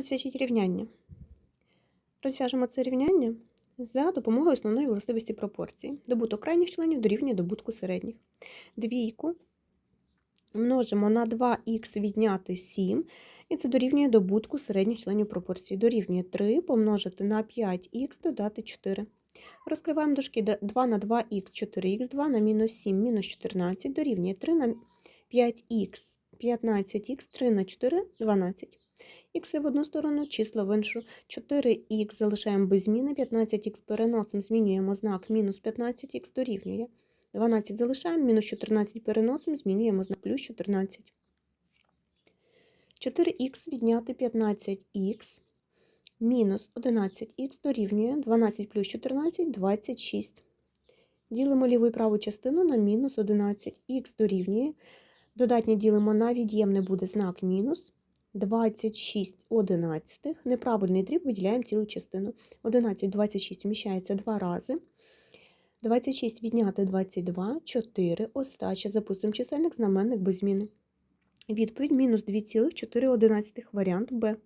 Розв'яжіть рівняння. Розв'яжемо це рівняння за допомогою основної властивості пропорції. Добуток крайніх членів дорівнює добутку середніх. Двійку множимо на 2х відняти 7, і це дорівнює добутку середніх членів пропорції. Дорівнює 3 помножити на 5х додати 4. Розкриваємо дужки 2 на 2х 4х, 2 на мінус 7 мінус 14 дорівнює 3 на 5х 15х, 3 на 4 12. Ікси в одну сторону, числа в іншу. 4х залишаємо без зміни, 15х переносимо, змінюємо знак, мінус 15х дорівнює. 12 залишаємо, мінус 14 переносимо, змінюємо знак плюс 14. 4х відняти 15х мінус 11х дорівнює 12 плюс 14 – 26. Ділимо ліву і праву частину на мінус 11. Х дорівнює. Додатнє ділимо на від'ємне буде знак мінус. 26 одинадцятих. Неправильний дріб виділяємо цілу частину. 11, 26 вміщається два рази. 26 відняти 22, 4. Остача. Записуємо чисельник, знаменник без зміни. Відповідь мінус 2,4 варіант Б.